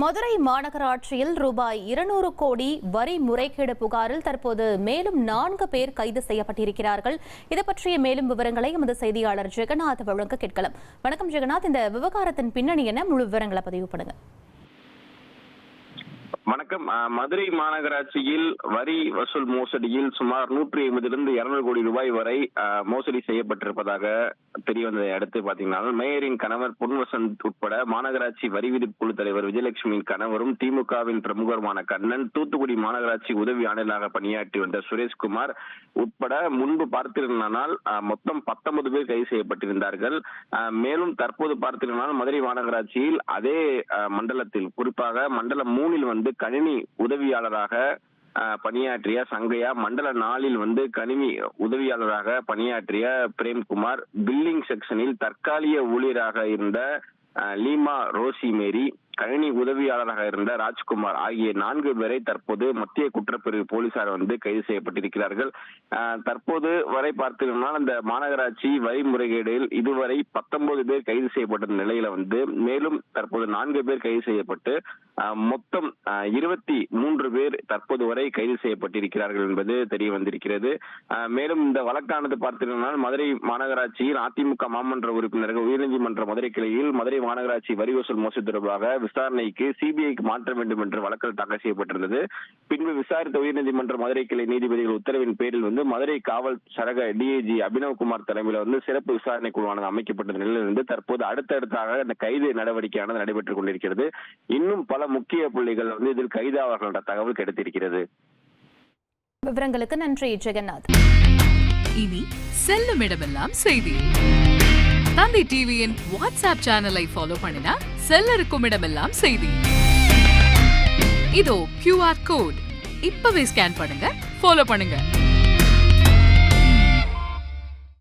மதுரை மாநகராட்சியில் ரூபாய் இருநூறு கோடி வரி முறைகேடு புகாரில் தற்போது மேலும் நான்கு பேர் கைது செய்யப்பட்டிருக்கிறார்கள். இது பற்றிய மேலும் விவரங்களை எமது செய்தியாளர் ஜெகநாத் வழங்க கேட்கலாம். வணக்கம் ஜெகநாத். இந்த விவகாரத்தின் பின்னணி என முழு விவரங்களை பதிவு பண்ணுங்க. வணக்கம். மதுரை மாநகராட்சியில் வரி வசூல் மோசடியில் சுமார் நூற்றி ஐம்பதிலிருந்து இருநூறு கோடி ரூபாய் வரை மோசடி செய்யப்பட்டிருப்பதாக தெரிய வந்ததை அடுத்து பாத்தீங்கன்னா மேயரின் கணவர் பொன்வசந்த் உட்பட மாநகராட்சி வரி விதிப்பு குழு தலைவர் விஜயலட்சுமியின் கணவரும் திமுகவின் பிரமுகருமான கண்ணன் தூத்துக்குடி மாநகராட்சி உதவி ஆணையராக பணியாற்றி வந்த சுரேஷ்குமார் உட்பட முன்பு பார்த்திருந்தால் மொத்தம் பத்தொன்பது பேர் கைது செய்யப்பட்டிருந்தார்கள். மேலும் தற்போது பார்த்திருந்தால் மதுரை மாநகராட்சியில் அதே மண்டலத்தில் குறிப்பாக மண்டலம் மூணில் வந்து கணினி உதவியாளராக பணியாற்றிய சங்கையா மண்டல நாளில் வந்து கணினி உதவியாளராக பணியாற்றிய பிரேம்குமார் பில்லிங் செக்ஷனில் தற்காலிக ஊழியராக இருந்த லீமா ரோசி மேரி கணினி உதவியாளராக இருந்த ராஜ்குமார் ஆகிய நான்கு பேரை தற்போது மத்திய குற்றப்பிரிவு போலீசார் வந்து கைது செய்யப்பட்டிருக்கிறார்கள். தற்போது வரை பார்த்தீங்கன்னா அந்த மாநகராட்சி வரி முறைகேடில் இதுவரை பத்தொன்பது பேர் கைது செய்யப்பட்ட நிலையில வந்து மேலும் தற்போது நான்கு பேர் கைது செய்யப்பட்டு மொத்தம் இருபத்தி மூன்று பேர் தற்போது வரை கைது செய்யப்பட்டிருக்கிறார்கள் என்பது தெரிய வந்திருக்கிறது. மேலும் இந்த வழக்கானது பார்த்தீங்கன்னா மதுரை மாநகராட்சியில் அதிமுக மாமன்ற உறுப்பினர்கள் உயர்நீதிமன்ற மதுரை கிளையில் மதுரை மாநகராட்சி வரி வசூல் மோசடி தொடர்பாக விசாரணைக்கு சிபிஐக்கு மாற்ற வேண்டும் என்று வழக்கில் தாக்கல் செய்யப்பட்டிருந்தது. பின்பு விசாரித்த உயர்நீதிமன்ற மதுரை கிளை நீதிபதிகள் உத்தரவின் பேரில் வந்து மதுரை காவல் சரக டிஐஜி அபினவ்குமார் தலைமையில் வந்து சிறப்பு விசாரணை குழுவானது அமைக்கப்பட்ட நிலையிலிருந்து தற்போது அடுத்தடுத்தாக இந்த கைது நடவடிக்கையானது நடைபெற்றுக் கொண்டிருக்கிறது. இன்னும் பல முக்கிய புள்ளிகள் வந்து இதில் கைதாவார்கள் என்ற தகவல் கிடைத்திருக்கிறது. விவரங்களுக்கு நன்றி ஜெகநாத். இனி செல்லும் இடமெல்லாம் செய்தி. தந்தி டிவியின் வாட்ஸ்அப் சேனலை ஃபாலோ பண்ணினா செல்ல இருக்கும் இடமெல்லாம் செய்தி. இதோ கியூஆர் கோட் இப்பவே ஸ்கேன் பண்ணுங்க ஃபாலோ பண்ணுங்க.